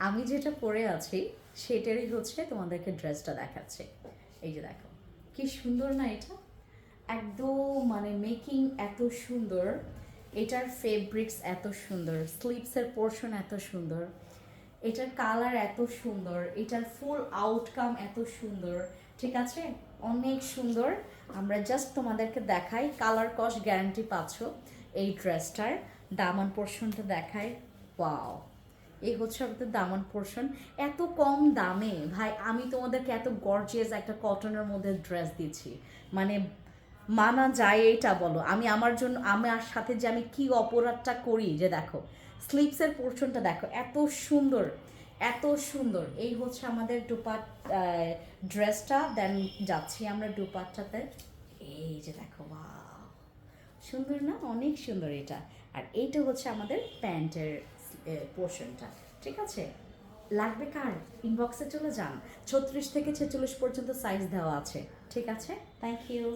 আমি যেটা পরে আছি, সেটারই হচ্ছে তোমাদেরকে ড্রেসটা দেখাচ্ছে। এই যে দেখো, কি সুন্দর না এটা? একদম মানে মেকিং এত সুন্দর। এটার ফেব্রিক্স এত সুন্দর স্লিপসের পোর্শন এত সুন্দর। এটার কালার এত সুন্দর, এটার ফুল আউটকাম এত সুন্দর, ঠিক আছে? অনেক সুন্দর। আমরা জাস্ট তোমাদেরকে দেখাই কালার কস্ট গ্যারান্টি পাচ্ছ এই ড্রেসটার দামান পোর্শনটা দেখাই ওয়াও এই হচ্ছে আমাদের দামান পোর্শন এত কম দামে, ভাই, আমি তোমাদেরকে এত গর্জিয়াস একটা কটনের মধ্যে ড্রেস দিচ্ছি। মানে মানা যায় এইটা বলো। আমি আমার জন্য, আমার সাথে যে আমি কি অপরাধটা করি, যে দেখো স্লিপসের পোর্শনটা দেখো, এত সুন্দর এত সুন্দর। এই হচ্ছে আমাদের ডুপাট ড্রেসটা দেন যাচ্ছি আমরা ডুপাটটাতে এই যে দেখো বাহ সুন্দর না? অনেক সুন্দর এটা। আর এইটা হচ্ছে আমাদের প্যান্টের পোর্শনটা, ঠিক আছে? লাগবে কার? ইনবক্সে চলে যান। ছত্রিশ থেকে ছেচল্লিশ পর্যন্ত সাইজ দেওয়া আছে, ঠিক আছে? Thank you